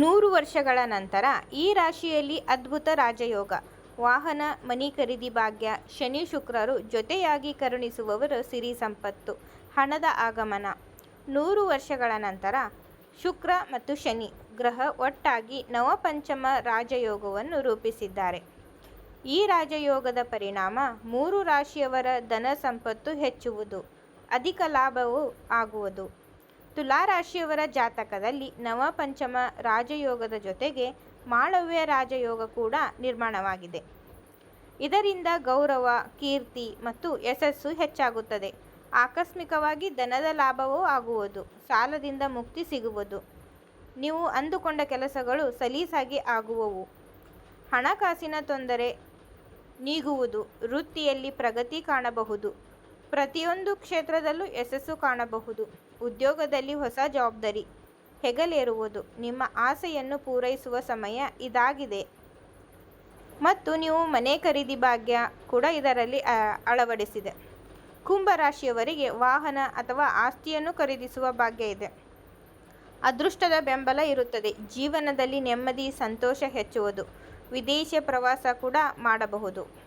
ನೂರು ವರ್ಷಗಳ ನಂತರ ಈ ರಾಶಿಯಲ್ಲಿ ಅದ್ಭುತ ರಾಜಯೋಗ. ವಾಹನ, ಮನಿ ಖರೀದಿ ಭಾಗ್ಯ, ಶನಿ ಶುಕ್ರರು ಜೊತೆಯಾಗಿ ಕರುಣಿಸುವವರು ಸಿರಿ ಸಂಪತ್ತು, ಹಣದ ಆಗಮನ. ನೂರು ವರ್ಷಗಳ ನಂತರ ಶುಕ್ರ ಮತ್ತು ಶನಿ ಗ್ರಹ ಒಟ್ಟಾಗಿ ನವಪಂಚಮ ರಾಜಯೋಗವನ್ನು ರೂಪಿಸಿದ್ದಾರೆ. ಈ ರಾಜಯೋಗದ ಪರಿಣಾಮ ಮೂರು ರಾಶಿಯವರ ಧನ ಸಂಪತ್ತು ಹೆಚ್ಚುವುದು, ಅಧಿಕ ಲಾಭವೂ ಆಗುವುದು. ತುಲಾ ರಾಶಿಯವರ ಜಾತಕದಲ್ಲಿ ನವಪಂಚಮ ರಾಜಯೋಗದ ಜೊತೆಗೆ ಮಾಳವ್ಯ ರಾಜಯೋಗ ಕೂಡ ನಿರ್ಮಾಣವಾಗಿದೆ. ಇದರಿಂದ ಗೌರವ, ಕೀರ್ತಿ ಮತ್ತು ಯಶಸ್ಸು ಹೆಚ್ಚಾಗುತ್ತದೆ. ಆಕಸ್ಮಿಕವಾಗಿ ಧನದ ಲಾಭವೂ ಆಗುವುದು, ಸಾಲದಿಂದ ಮುಕ್ತಿ ಸಿಗುವುದು. ನೀವು ಅಂದುಕೊಂಡ ಕೆಲಸಗಳು ಸಲೀಸಾಗಿ ಆಗುವವು. ಹಣಕಾಸಿನ ತೊಂದರೆ ನೀಗುವುದು, ವೃತ್ತಿಯಲ್ಲಿ ಪ್ರಗತಿ ಕಾಣಬಹುದು. ಪ್ರತಿಯೊಂದು ಕ್ಷೇತ್ರದಲ್ಲೂ ಯಶಸ್ಸು ಕಾಣಬಹುದು. ಉದ್ಯೋಗದಲ್ಲಿ ಹೊಸ ಜವಾಬ್ದಾರಿ ಹೆಗಲೇರುವುದು ನಿಮ್ಮ ಆಸೆಯನ್ನು ಪೂರೈಸುವ ಸಮಯ ಇದಾಗಿದೆ. ಮತ್ತು ನೀವು ಮನೆ ಖರೀದಿ ಭಾಗ್ಯ ಕೂಡ ಇದರಲ್ಲಿ ಅಳವಡಿಸಿದೆ. ಕುಂಭ ರಾಶಿಯವರಿಗೆ ವಾಹನ ಅಥವಾ ಆಸ್ತಿಯನ್ನು ಖರೀದಿಸುವ ಭಾಗ್ಯ ಇದೆ. ಅದೃಷ್ಟದ ಬೆಂಬಲ ಇರುತ್ತದೆ. ಜೀವನದಲ್ಲಿ ನೆಮ್ಮದಿ, ಸಂತೋಷ ಹೆಚ್ಚುವುದು. ವಿದೇಶ ಪ್ರವಾಸ ಕೂಡ ಮಾಡಬಹುದು.